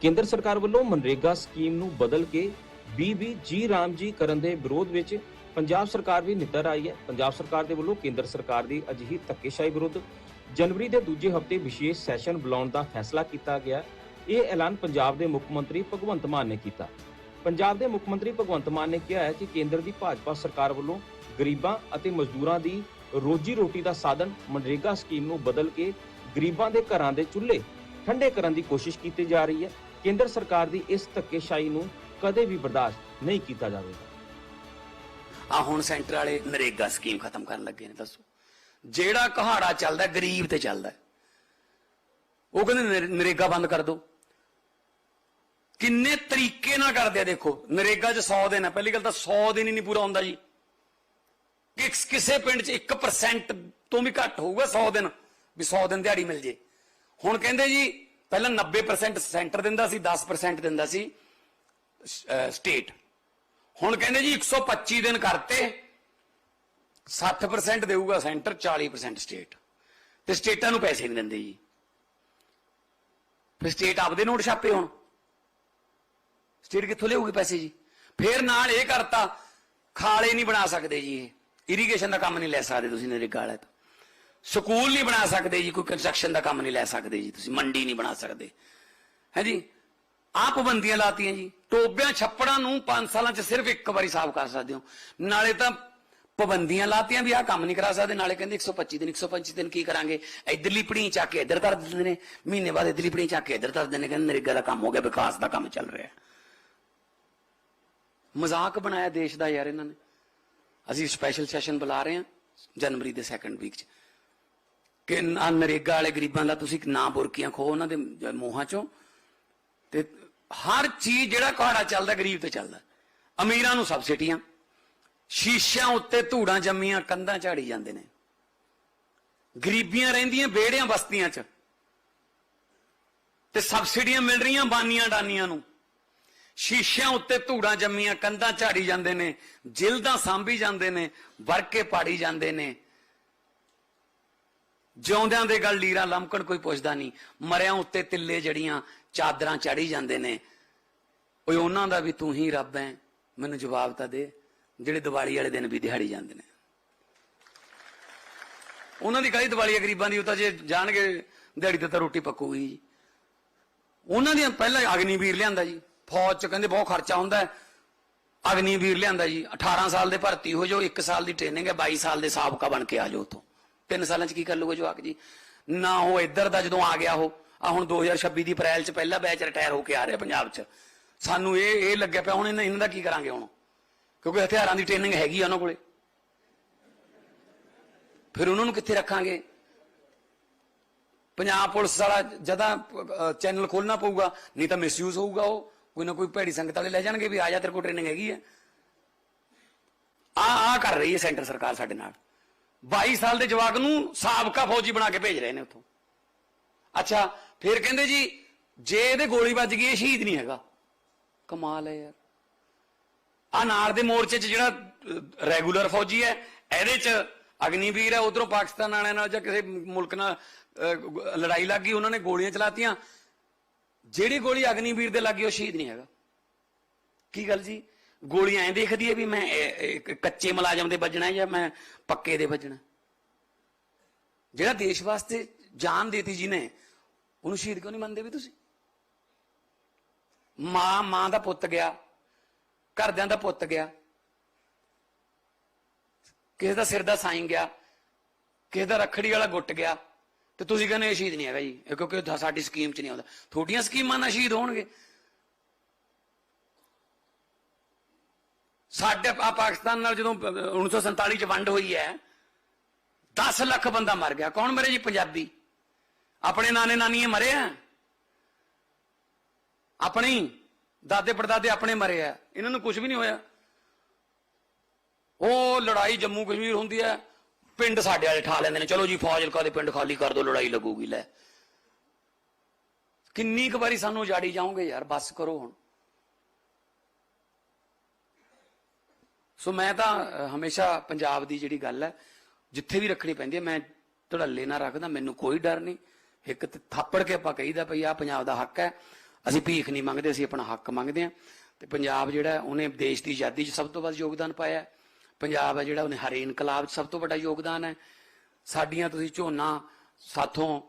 ਕੇਂਦਰ ਸਰਕਾਰ ਵੱਲੋਂ ਮਨਰੇਗਾ ਸਕੀਮ ਨੂੰ ਬਦਲ ਕੇ ਬੀਬੀਜੀ ਰਾਮ ਜੀ ਕਰਨ ਦੇ ਵਿਰੋਧ ਵਿੱਚ ਪੰਜਾਬ ਸਰਕਾਰ ਵੀ ਨਿੱਤਰ ਆਈ ਹੈ। ਪੰਜਾਬ ਸਰਕਾਰ ਦੇ ਵੱਲੋਂ ਕੇਂਦਰ ਸਰਕਾਰ ਦੀ ਅਜਿਹੀ ਧੱਕੇਸ਼ਾਹੀ ਵਿਰੁੱਧ ਜਨਵਰੀ ਦੇ ਦੂਜੇ ਹਫ਼ਤੇ ਵਿਸ਼ੇਸ਼ ਸੈਸ਼ਨ ਬੁਲਾਉਣ ਦਾ ਫੈਸਲਾ ਕੀਤਾ ਗਿਆ। ਇਹ ਐਲਾਨ ਪੰਜਾਬ ਦੇ ਮੁੱਖ ਮੰਤਰੀ ਭਗਵੰਤ ਮਾਨ ਨੇ ਕੀਤਾ। ਪੰਜਾਬ ਦੇ ਮੁੱਖ ਮੰਤਰੀ ਭਗਵੰਤ ਮਾਨ ਨੇ ਕਿਹਾ ਹੈ ਕਿ ਕੇਂਦਰ ਦੀ ਭਾਜਪਾ ਸਰਕਾਰ ਵੱਲੋਂ ਗਰੀਬਾਂ ਅਤੇ ਮਜ਼ਦੂਰਾਂ ਦੀ ਰੋਜੀ ਰੋਟੀ ਦਾ ਸਾਧਨ ਮਨਰੇਗਾ ਸਕੀਮ ਨੂੰ ਬਦਲ ਕੇ ਗਰੀਬਾਂ ਦੇ ਘਰਾਂ ਦੇ ਚੁੱਲ੍ਹੇ ਠੰਡੇ ਕਰਨ ਦੀ ਕੋਸ਼ਿਸ਼ ਕੀਤੀ ਜਾ ਰਹੀ ਹੈ। ਕੇਂਦਰ ਸਰਕਾਰ ਦੀ ਇਸ ਧੱਕੇਸ਼ਾਹੀ ਨੂੰ ਕਦੇ ਵੀ ਬਰਦਾਸ਼ਤ ਨਹੀਂ ਕੀਤਾ ਜਾਵੇਗਾ। ਆ ਹੁਣ ਸੈਂਟਰ ਵਾਲੇ ਨਰੇਗਾ ਸਕੀਮ ਖਤਮ ਕਰਨ ਲੱਗੇ ਨੇ, ਦੱਸੋ। ਜਿਹੜਾ ਕਹਾੜਾ ਚੱਲਦਾ, ਗਰੀਬ ਤੇ ਚੱਲਦਾ। ਉਹ ਕਹਿੰਦੇ ਨਰੇਗਾ ਬੰਦ ਕਰ ਦਿਓ। ਕਿੰਨੇ ਤਰੀਕੇ ਨਾਲ ਕਰਦੇ ਆ, ਦੇਖੋ। ਨਰੇਗਾ 'ਚ 100 ਦਿਨ ਹੈ ਪਹਿਲੀ ਗੱਲ ਤਾਂ 100 ਦਿਨ ਹੀ ਨਹੀਂ ਪੂਰਾ ਹੁੰਦਾ ਜੀ। ਕਿਸ ਕਿਸੇ ਪਿੰਡ 'ਚ 1% ਤੋਂ ਵੀ ਘੱਟ ਹੋਊਗਾ 100 ਦਿਨ, ਵੀ 100 ਦਿਨ ਦਿਹਾੜੀ ਮਿਲ ਜੇ। ਹੁਣ ਕਹਿੰਦੇ ਜੀ ਪਹਿਲਾਂ 90% ਸੈਂਟਰ ਦਿੰਦਾ ਸੀ 10% ਦਿੰਦਾ ਸੀ ਸਟੇਟ। ਹੁਣ ਕਹਿੰਦੇ ਜੀ 125 ਦਿਨ ਕਰਤੇ 60% ਦੇਊਗਾ ਸੈਂਟਰ 40% ਸਟੇਟ। ਤੇ ਸਟੇਟਾਂ ਨੂੰ ਪੈਸੇ ਨਹੀਂ ਦਿੰਦੇ ਜੀ। ਫਿਰ ਸਟੇਟ ਆਪਦੇ ਨੋਟ ਛਾਪੇ ਹੁਣ। ਸਟੇਟ ਕਿੱਥੋਂ ਲਿਆਊਗੀ ਪੈਸੇ ਜੀ? ਫਿਰ ਨਾਲ ਇਹ ਕਰਤਾ, ਖਾਲੇ ਨਹੀਂ ਬਣਾ ਸਕਦੇ ਜੀ ਇਹ। ਇਰੀਗੇਸ਼ਨ ਦਾ ਕੰਮ ਨਹੀਂ ਲੈ ਸਕਦੇ ਤੁਸੀਂ ਨਰੇਗਾ ਵਾਲਾ ਤਾਂ। ਸਕੂਲ ਨਹੀਂ ਬਣਾ ਸਕਦੇ ਜੀ, ਕੋਈ ਕੰਸਟਰਕਸ਼ਨ ਦਾ ਕੰਮ ਨਹੀਂ ਲੈ ਸਕਦੇ ਜੀ ਤੁਸੀਂ, ਮੰਡੀ ਨਹੀਂ ਬਣਾ ਸਕਦੇ। ਹੈ ਜੀ? ਆਹ ਪਾਬੰਦੀਆਂ ਲਾਤੀਆਂ ਜੀ, ਟੋਬਿਆਂ, ਛੱਪੜਾਂ ਨੂੰ 5 ਸਾਲਾਂ 'ਚ ਸਿਰਫ ਇੱਕ ਵਾਰੀ ਸਾਫ਼ ਕਰ ਸਕਦੇ ਹੋ। ਨਾਲੇ ਤਾਂ ਪਾਬੰਦੀਆਂ ਲਾਤੀਆਂ ਵੀ ਆਹ ਕੰਮ ਨਹੀਂ ਕਰਾ ਸਕਦੇ, ਨਾਲੇ ਕਹਿੰਦੇ 125 ਦਿਨ 125 ਦਿਨ ਕੀ ਕਰਾਂਗੇ? ਇਧਰਲੀ ਪੜੀ ਚੱਕ ਕੇ ਇੱਧਰ ਧਰ ਦਿੰਦੇ ਨੇ, ਮਹੀਨੇ ਬਾਅਦ ਇਧਰਲੀ ਪੜੀ ਚੱਕ ਕੇ ਇੱਧਰ ਧਰ ਦਿੰਦੇ ਨੇ, ਕਹਿੰਦੇ ਨਰੇਗਾ ਦਾ ਕੰਮ ਹੋ ਗਿਆ, ਵਿਕਾਸ ਦਾ ਕੰਮ ਚੱਲ ਰਿਹਾ। ਮਜ਼ਾਕ ਬਣਾਇਆ ਦੇਸ਼ ਦਾ ਯਾਰ ਇਹਨਾਂ ਨੇ। ਅਸੀਂ ਸਪੈਸ਼ਲ ਸੈਸ਼ਨ ਬੁਲਾ ਰਹੇ ਹਾਂ ਜਨਵਰੀ ਦੇ ਸੈਕੰਡ ਵੀਕ 'ਚ। ਕਿ ਨਾ ਨਰੇਗਾ ਵਾਲੇ ਗਰੀਬਾਂ ਦਾ ਤੁਸੀਂ ਨਾ ਬੁਰਕੀਆਂ ਖੋ ਉਹਨਾਂ ਦੇ ਮੂੰਹਾਂ 'ਚੋਂ। ਤੇ ਹਰ ਚੀਜ਼ ਜਿਹੜਾ ਕਹਾੜਾ ਚੱਲਦਾ, ਗਰੀਬ ਤੇ ਚੱਲਦਾ। ਅਮੀਰਾਂ ਨੂੰ ਸਬਸਿਡੀਆਂ ਸ਼ੀਸ਼ਿਆਂ ਉੱਤੇ ਧੂੜਾਂ ਜੰਮੀਆਂ, ਕੰਧਾਂ ਝਾੜੀ ਜਾਂਦੇ ਨੇ। ਗਰੀਬੀਆਂ ਰਹਿੰਦੀਆਂ ਵਿਹੜਿਆਂ ਬਸਤੀਆਂ 'ਚ। ਤੇ ਸਬਸਿਡੀਆਂ ਮਿਲ ਰਹੀਆਂ ਬਾਨੀਆਂ ਡਾਨੀਆਂ ਨੂੰ। ਸ਼ੀਸ਼ਿਆਂ ਉੱਤੇ ਧੂੜਾਂ ਜੰਮੀਆਂ, ਕੰਧਾਂ ਝਾੜੀ ਜਾਂਦੇ ਨੇ। ਜਿਲਦਾਂ ਸਾਂਭੀ ਜਾਂਦੇ ਨੇ, ਵਰਕੇ ਪਾੜੀ ਜਾਂਦੇ ਨੇ। ਜਿਉਂਦਿਆਂ ਦੇ ਗੱਲ ਲੀਰਾਂ ਲਮਕਣ ਕੋਈ ਪੁੱਛਦਾ ਨਹੀਂ। ਮਰਿਆਂ ਉੱਤੇ ਤਿੱਲੇ ਜੜੀਆਂ ਚਾਦਰਾਂ ਚੜੀ ਜਾਂਦੇ ਨੇ। ਓਏ ਉਹਨਾਂ ਦਾ ਵੀ ਤੂੰ ਹੀ ਰੱਬ ਐ। ਮੈਨੂੰ ਜਵਾਬ ਤਾਂ ਦੇ, ਜਿਹੜੇ ਦੀਵਾਲੀ ਵਾਲੇ ਦਿਨ ਵੀ ਦਿਹਾੜੀ ਜਾਂਦੇ ਨੇ। ਉਹਨਾਂ ਦੀ ਕਾਹਦੀ ਦੀਵਾਲੀ ਗਰੀਬਾਂ ਦੀ? ਉਹ ਤਾਂ ਜੇ ਜਾਣਗੇ, ਦਿਹਾੜੀ ਤੇ ਤਾਂ ਰੋਟੀ ਪੱਕੂਗੀ ਜੀ। ਉਹਨਾਂ ਦੀਆਂ ਪਹਿਲਾਂ ਅਗਨੀਵੀਰ ਲਿਆਂਦਾ ਜੀ। ਫੌਜ ਚ ਕਹਿੰਦੇ ਬਹੁਤ ਖਰਚਾ ਹੁੰਦਾ। ਅਗਨੀਵੀਰ ਲਿਆਂਦਾ ਜੀ। 18 ਸਾਲ ਦੇ ਭਰਤੀ ਹੋ ਜਾਓ 1 ਸਾਲ ਦੀ ਟ੍ਰੇਨਿੰਗ ਹੈ 22 ਸਾਲ ਦੇ ਸਾਬਕਾ ਬਣ ਕੇ ਆ ਜਾਓ ਉਤੋਂ 3 ਸਾਲਾਂ ਚ ਕੀ ਕਰ ਲੂਗਾ ਜਵਾਕ ਜੀ? ਨਾ ਉਹ ਇੱਧਰ ਦਾ ਜਦੋਂ ਆ ਗਿਆ ਉਹ ਆ ਹੁਣ 2026 ਦੀ ਅਪ੍ਰੈਲ ਚ ਪਹਿਲਾ ਬੈਚ ਰਿਟਾਇਰ ਹੋ ਕੇ ਆ ਰਿਹਾ ਪੰਜਾਬ ਚ। ਸਾਨੂੰ ਇਹ ਇਹ ਲੱਗਿਆ ਪਿਆ, ਹੁਣ ਇਹਨਾਂ ਇਹਨਾਂ ਦਾ ਕੀ ਕਰਾਂਗੇ ਹੁਣ? ਕਿਉਂਕਿ ਹਥਿਆਰਾਂ ਦੀ ਟ੍ਰੇਨਿੰਗ ਹੈਗੀ ਆ ਉਹਨਾਂ ਕੋਲੇ। ਫਿਰ ਉਹਨਾਂ ਨੂੰ ਕਿੱਥੇ ਰੱਖਾਂਗੇ? ਪੰਜਾਬ ਪੁਲਿਸ ਵਾਲਾ ਜਦਾਂ ਚੈਨਲ ਖੋਲਣਾ ਪਊਗਾ, ਨਹੀਂ ਤਾਂ ਮਿਸਯੂਜ਼ ਹੋਊਗਾ ਉਹ। ਕੋਈ ਨਾ ਕੋਈ ਭੈੜੀ ਸੰਗਤ ਵਾਲੇ ਲੈ ਜਾਣਗੇ ਵੀ ਆ ਜਾ, ਤੇਰੇ ਕੋਲ ਟ੍ਰੇਨਿੰਗ ਹੈਗੀ ਹੈ ਆ ਆ ਕਰ ਰਹੀ ਹੈ ਸੈਂਟਰ ਸਰਕਾਰ ਸਾਡੇ ਨਾਲ। 22 ਸਾਲ ਦੇ ਜਵਾਕ ਨੂੰ ਸਾਬਕਾ ਫੌਜੀ ਬਣਾ ਕੇ ਭੇਜ ਰਹੇ ਨੇ ਉੱਥੋਂ। ਅੱਛਾ, ਫਿਰ ਕਹਿੰਦੇ ਜੀ, ਜੇ ਇਹਦੇ ਗੋਲੀ ਵੱਜ ਗਈ, ਇਹ ਸ਼ਹੀਦ ਨਹੀਂ ਹੈਗਾ। ਕਮਾਲ ਹੈ ਯਾਰ। ਆ ਦੇ ਮੋਰਚੇ 'ਚ ਜਿਹੜਾ ਰੈਗੂਲਰ ਫੌਜੀ ਹੈ, ਇਹਦੇ 'ਚ ਅਗਨੀਵੀਰ ਹੈ, ਉਧਰੋਂ ਪਾਕਿਸਤਾਨ ਵਾਲਿਆਂ ਨਾਲ ਜਾਂ ਕਿਸੇ ਮੁਲਕ ਨਾਲ ਲੜਾਈ ਲੱਗ ਗਈ, ਉਹਨਾਂ ਨੇ ਗੋਲੀਆਂ ਚਲਾਤੀਆਂ। ਜਿਹੜੀ ਗੋਲੀ ਅਗਨੀਵੀਰ ਦੇ ਲੱਗੀ, ਉਹ ਸ਼ਹੀਦ ਨਹੀਂ ਹੈਗਾ। ਕੀ ਗੱਲ ਜੀ? ਗੋਲੀ ਐਂ ਦੇਖਦੀ ਹੈ ਵੀ ਮੈਂ ਕੱਚੇ ਮੁਲਾਜ਼ਮ ਦੇ ਵੱਜਣਾ ਜਾਂ ਮੈਂ ਪੱਕੇ ਦੇ ਵੱਜਣਾ? ਜਿਹੜਾ ਦੇਸ਼ ਵਾਸਤੇ ਜਾਨ ਦੇਤੀ ਜਿਹਨੇ, ਉਹਨੂੰ ਸ਼ਹੀਦ ਕਿਉਂ ਨਹੀਂ ਮੰਨਦੇ ਵੀ ਤੁਸੀਂ? ਮਾਂ ਮਾਂ ਦਾ ਪੁੱਤ ਗਿਆ, ਘਰਦਿਆਂ ਦਾ ਪੁੱਤ ਗਿਆ, ਕਿਸੇ ਦਾ ਸਿਰ ਦਾ ਸਾਈਂ ਗਿਆ, ਕਿਸੇ ਦਾ ਰੱਖੜੀ ਵਾਲਾ ਗੁੱਟ ਗਿਆ, ਤੇ ਤੁਸੀਂ ਕਹਿੰਦੇ ਸ਼ਹੀਦ ਨਹੀਂ ਹੈਗਾ ਜੀ, ਇਹ ਕਿਉਂਕਿ ਸਾਡੀ ਸਕੀਮ 'ਚ ਨਹੀਂ ਆਉਂਦਾ। ਤੁਹਾਡੀਆਂ ਸਕੀਮਾਂ ਨਾਲ ਸ਼ਹੀਦ ਹੋਣਗੇ। ਸਾਡੇ ਪਾਕਿਸਤਾਨ ਨਾਲ ਜਦੋਂ 1947 ਚ ਵੰਡ ਹੋਈ ਹੈ 10 ਲੱਖ ਬੰਦਾ ਮਰ ਗਿਆ। ਕੌਣ ਮਰੇ ਜੀ? ਪੰਜਾਬੀ। ਆਪਣੇ ਨਾਨੇ ਨਾਨੀਏ ਮਰੇ ਆ? ਆਪਣੀ ਦਾਦੇ ਪੜਦਾਦੇ ਆਪਣੇ ਮਰੇ ਆ। ਇਹਨਾਂ ਨੂੰ ਕੁਝ ਵੀ ਨਹੀਂ ਹੋਇਆ। ਉਹ ਲੜਾਈ ਜੰਮੂ ਕਸ਼ਮੀਰ ਹੁੰਦੀ ਹੈ। ਪਿੰਡ ਸਾਡੇ ਵਾਲੇ ਠਾ ਲੈਂਦੇ ਨੇ। ਚਲੋ ਜੀ ਫੌਜਲਕਾ ਦੇ ਪਿੰਡ ਖਾਲੀ ਕਰ ਦਿਓ, ਲੜਾਈ ਲੱਗੂਗੀ, ਲੈ। ਕਿੰਨੀ ਕੁ ਵਾਰੀ ਸਾਨੂੰ ਉਜਾੜੀ ਜਾਓਗੇ ਯਾਰ? ਬਸ ਕਰੋ ਹੁਣ। ਸੋ ਮੈਂ ਤਾਂ ਹਮੇਸ਼ਾ ਪੰਜਾਬ ਦੀ ਜਿਹੜੀ ਗੱਲ ਹੈ, ਜਿੱਥੇ ਵੀ ਰੱਖਣੀ ਪੈਂਦੀ ਹੈ, ਮੈਂ ਧੜੱਲੇ ਨਾ ਰੱਖਦਾ, ਮੈਨੂੰ ਕੋਈ ਡਰ ਨਹੀਂ। ਇੱਕ ਥਾਪੜ ਕੇ ਆਪਾਂ ਕਹੀਦਾ ਭਈ ਆ ਪੰਜਾਬ ਦਾ ਹੱਕ ਹੈ। ਅਸੀਂ ਭੀਖ ਨਹੀਂ ਮੰਗਦੇ, ਅਸੀਂ ਆਪਣਾ ਹੱਕ ਮੰਗਦੇ ਹਾਂ। ਤੇ ਪੰਜਾਬ ਜਿਹੜਾ ਉਹਨੇ ਦੇਸ਼ ਦੀ ਆਜ਼ਾਦੀ 'ਚ ਸਭ ਤੋਂ ਵੱਧ ਯੋਗਦਾਨ ਪਾਇਆ ਪੰਜਾਬ ਹੈ ਜਿਹੜਾ, ਉਹਨੇ ਹਰੇ ਇਨਕਲਾਬ 'ਚ ਸਭ ਤੋਂ ਵੱਡਾ ਯੋਗਦਾਨ ਹੈ। ਸਾਡੀਆਂ ਤੁਸੀਂ ਝੋਨਾ ਸਾਥੋਂ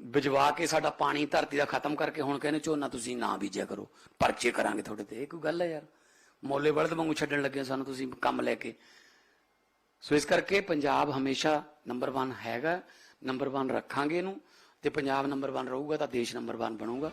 ਬਿਜਵਾ ਕੇ ਸਾਡਾ ਪਾਣੀ ਧਰਤੀ ਦਾ ਖਤਮ ਕਰਕੇ ਹੁਣ ਕਹਿੰਦੇ, ਝੋਨਾ ਤੁਸੀਂ ਨਾ ਬੀਜਿਆ ਕਰੋ। ਪਰਚੇ ਕਰਾਂਗੇ ਤੁਹਾਡੇ ਤੇ। ਇਹ ਕੋਈ ਗੱਲ ਹੈ ਯਾਰ? ਮੋਲੇ ਬਲਦ ਵਾਂਗੂ ਛੱਡਣ ਲੱਗੇ ਸਾਨੂੰ ਤੁਸੀਂ ਕੰਮ ਲੈ ਕੇ। ਸੋ ਇਸ ਕਰਕੇ ਪੰਜਾਬ ਹਮੇਸ਼ਾ ਨੰਬਰ 1 ਹੈਗਾ ਨੰਬਰ 1 ਰੱਖਾਂਗੇ ਇਹਨੂੰ, ਤੇ ਪੰਜਾਬ ਨੰਬਰ 1 ਰਹੂਗਾ ਤਾਂ ਦੇਸ਼ ਨੰਬਰ 1 ਬਣੂਗਾ।